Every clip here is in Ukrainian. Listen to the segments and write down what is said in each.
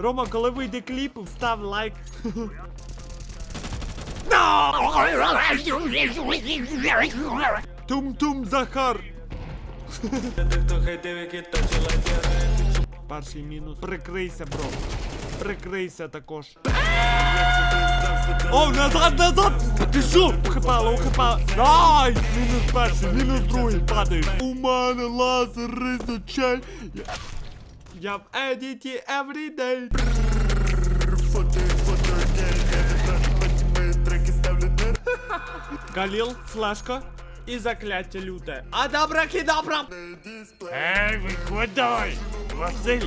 Рома, коли вийде кліп, став лайк. Тум-тум Захар. Перший мінус. Прикрийся, бро. Прикрийся також. О, назад, назад! Ти що? Ухипала, ухипала. Ай! Мінус перший, мінус другий, падаєш. У мене лазер з очей. Я, в едіті everyday. Галіл, флешка і закляття люте. А добра кідабра! Ей, виходь давай! Василь!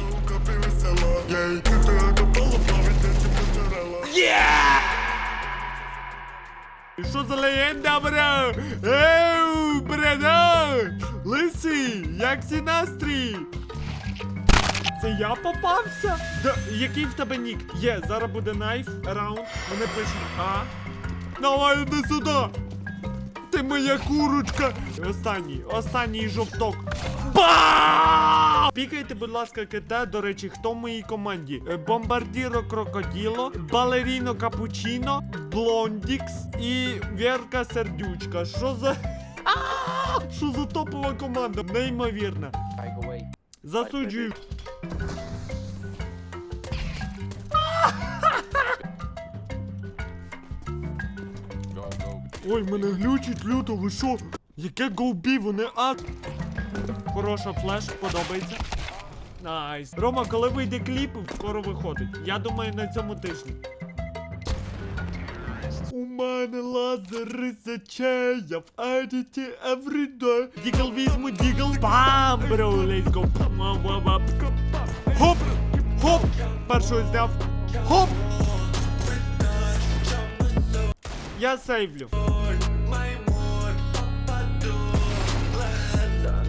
І Що за легенда, бро? Еу, бреда! Лисий, як ці настрій? Це я попався? Да, який в тебе нік? Є, зараз буде найф, раунд. Вони пишуть А. Давай іди сюди! Ти моя курочка! Останній, останній жовток. Ба! Пікайте, будь ласка, КТ. До речі, хто в моїй команді? Е, Бомбардіро Крокоділо, Балеріно Капучино, Блондікс і Вірка Сердючка. Що за. Що за топова команда? Неймовірна. Засуджую. Ой, мене глючить люто, ви що? Яке голбі, вони а. Хороша флеш, подобається. Найс. Рома, коли вийде кліп, скоро виходить. Я думаю, на цьому тижні. У мене лазери з очей, я в едіті everyday. Дігл візьму, дігл. Бам, бро, let's go. Ба-ба-ба. Хоп! Хоп! Першого зняв. Хоп! Я сейвлю.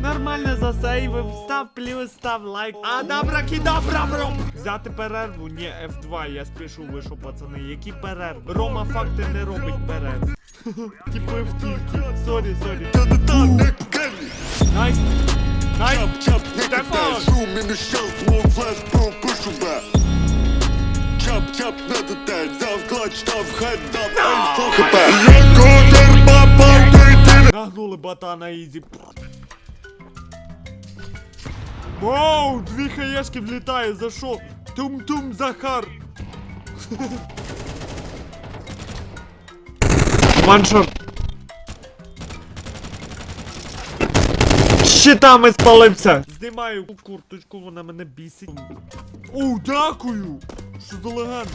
Нормально засейвив, став плюс, став лайк. А добра кідобра, бро! Взяти перерву? Ні, F2, я спішу, ви що, пацани, які перерви? Рома факти не робить перерв. Типи втільки. Сорі, сорі. Найс. Найс. Chop, look at that Stefan. zoom in the shells, one flash, boom, push him back. Chop, chop, надо так, дав клатч, дав хед, дав ей, fuck it back. Я годер, баба, ти, ти, Нагнули бота на ізі. Воу, дві хаєшки влітає, за що? Тум-тум Захар. Ваншот. Щитами спалився. Знімаю курточку, вона мене бісить. О, дякую! Що за легенда?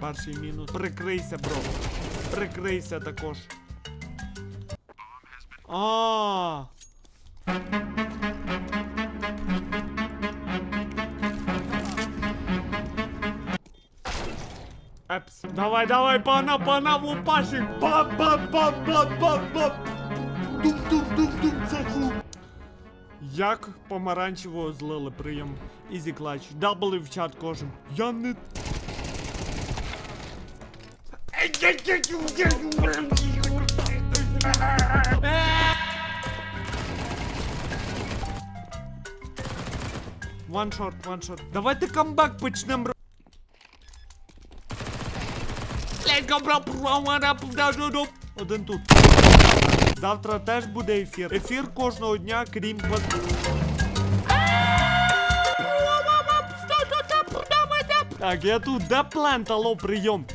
Перший мінус. Прикрийся, бро. Прикрийся також. А. Епс. Давай, давай, пана, пана, лупашик. Бам, бам, бам, бам, бам, бам. Дум, дум, дум, дум, цеху. Як помаранчевого злили прийом. Ізі клач. Дабли в чат кожен. Я не Ваншот, ваншот. Давайте камбек почнем. Один тут. Завтра теж буде ефір. Ефір кожного дня, крім вас. Так, я тут. Де плент, алло, прийом.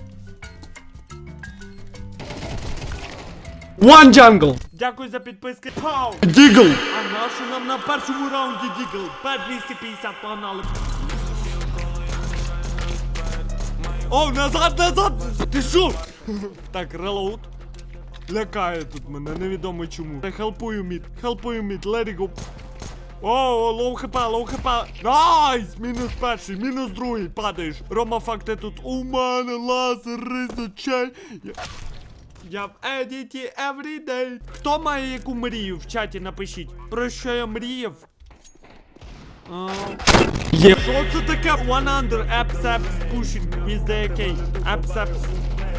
One jungle! Дякую за підписки. Пау! Дігл! А нашу нам на першому раунді дігл. П250 погнали. О, назад, назад! Ти що? так, релоуд. Лякає тут мене, невідомо чому. Хелпую мід, хелпую мід, let it go. О, лоу хп, лоу хп. Найс! Мінус перший, мінус другий, падаєш. Рома, факти тут. У мене лазер з очей. Я... Я в едіті everyday. Хто має яку мрію в чаті напишіть? Про що я мріяв? А, Є. Що це таке? One under, apps, pushing, AK. Apps, apps.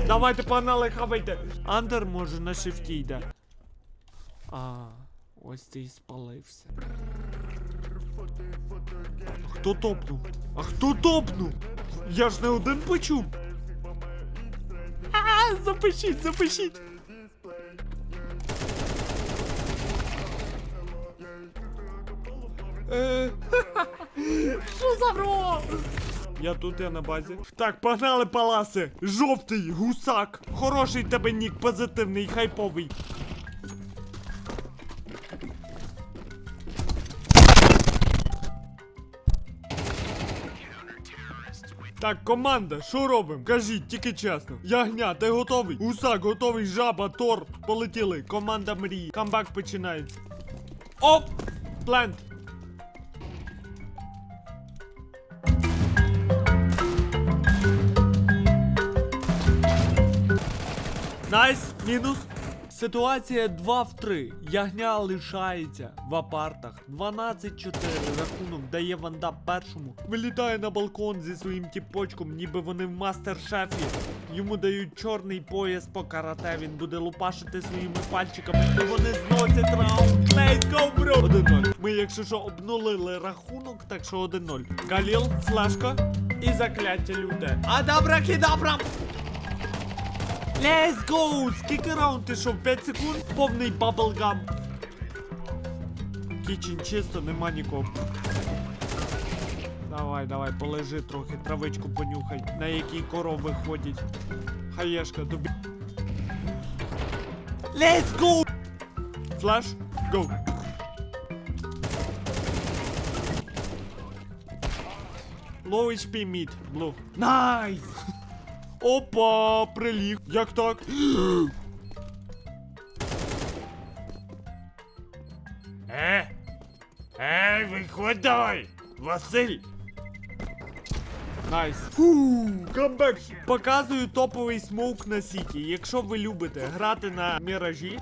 Давайте, погнали, хавайте. Андер може на шифті йде. А, Ось ти і спалився. Хто топнув? А хто топнув? Я ж не один почув. А, запишіть, запишіть. Е, Що за бро? Я тут, я на базі. Так, погнали паласи. Жовтий, гусак. Хороший тебе нік, позитивний, хайповий. Так, команда, що робимо? Кажіть, тільки чесно. Ягня, ти готовий? Гусак, готовий, жаба, тор. Полетіли. Команда мрії. Камбак починається. Оп! Плент. Найс, мінус. Ситуація 2 в 3. Ягня лишається в апартах. 12-4. Рахунок дає Ванда першому. Вилітає на балкон зі своїм тіпочком, ніби вони в мастер-шефі. Йому дають чорний пояс по карате. Він буде лупашити своїми пальчиками. І вони зносять раунд. Let's go, бро! 1-0. Ми, якщо що, обнулили рахунок, так що 1-0. Галіл, флешка і закляття люде. Адабракідабра! Let's go! Скільки раунд ти що? 5 секунд? Повний баблгам. Кічень чисто, нема нікого. Давай, давай, полежи трохи, травичку понюхай, на якій корови ходять. Хаєшка, тобі. Let's go! Флеш, go! Low HP mid, blue. Найс! Опа, приліг. Як так? Е? Ей, виходь давай! Василь! Найс. Фу, камбек. Показую топовий смоук на сіті. Якщо ви любите грати на міражі.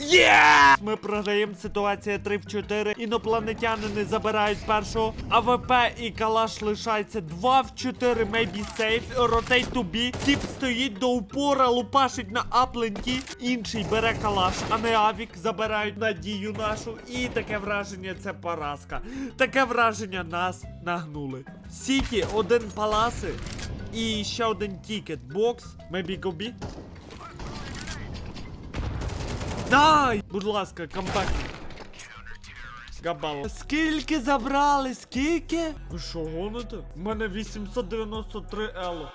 Є! Ми програємо ситуація 3 в 4. Інопланетянини забирають першого. АВП і калаш лишається 2 в 4. Maybe safe. Rotate to B. Тіп стоїть до упора, лупашить на апленті. Інший бере калаш, а не авік. Забирають надію нашу. І таке враження це поразка. Таке враження нас нагнули. Сіті, один паласи. І ще один тікет. Бокс. Maybe go B. Дай! Будь ласка, компакт. Габало. Скільки забрали? Скільки? Ви що гоните? У мене 893 ело.